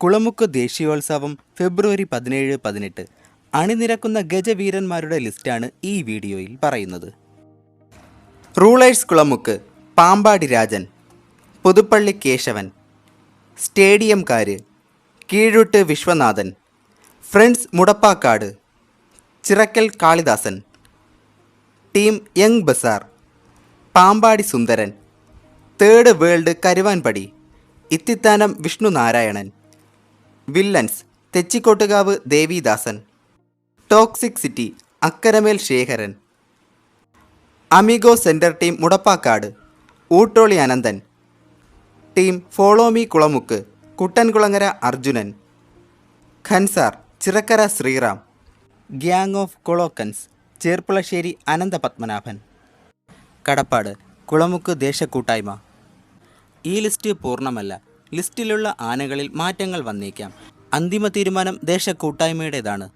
കുളമുക്ക് ദേശീയോത്സവം ഫെബ്രുവരി പതിനേഴ് പതിനെട്ട്. അണിനിരക്കുന്ന ഗജവീരന്മാരുടെ ലിസ്റ്റാണ് ഈ വീഡിയോയിൽ പറയുന്നത്. Rulers Kulamukku Pampady Rajan Puthuppally Keshavan സ്റ്റേഡിയംകാര് Keezhoottu Vishwanathan friends Mudappakkad Chirakkal Kalidasan team young bazaar Pampady Sundaran third world Karuvanpadi Ithithanam Vishnu Narayanan villains Thechikottukavu Devidasan. Toxic city Akkaramel Sekharan. Amigo centre team Mudappakkad. Oottoli Ananthan. Team follow me Kulamukku Kuttankulangara Arjunan. ഖൻസാർ Chirakkara Sreeram. Gang of കൊളോക്കൻസ് ചേർപ്പുളശ്ശേരി അനന്തപത്മനാഭൻ. കടപ്പാട് കുളമുക്ക് ദേശക്കൂട്ടായ്മ. ഈ list പൂർണമല്ല. ലിസ്റ്റിലുള്ള ആനകളിൽ മാറ്റങ്ങൾ വന്നേക്കാം. അന്തിമ തീരുമാനം ദേശക്കൂട്ടായ്മയുടേതാണ്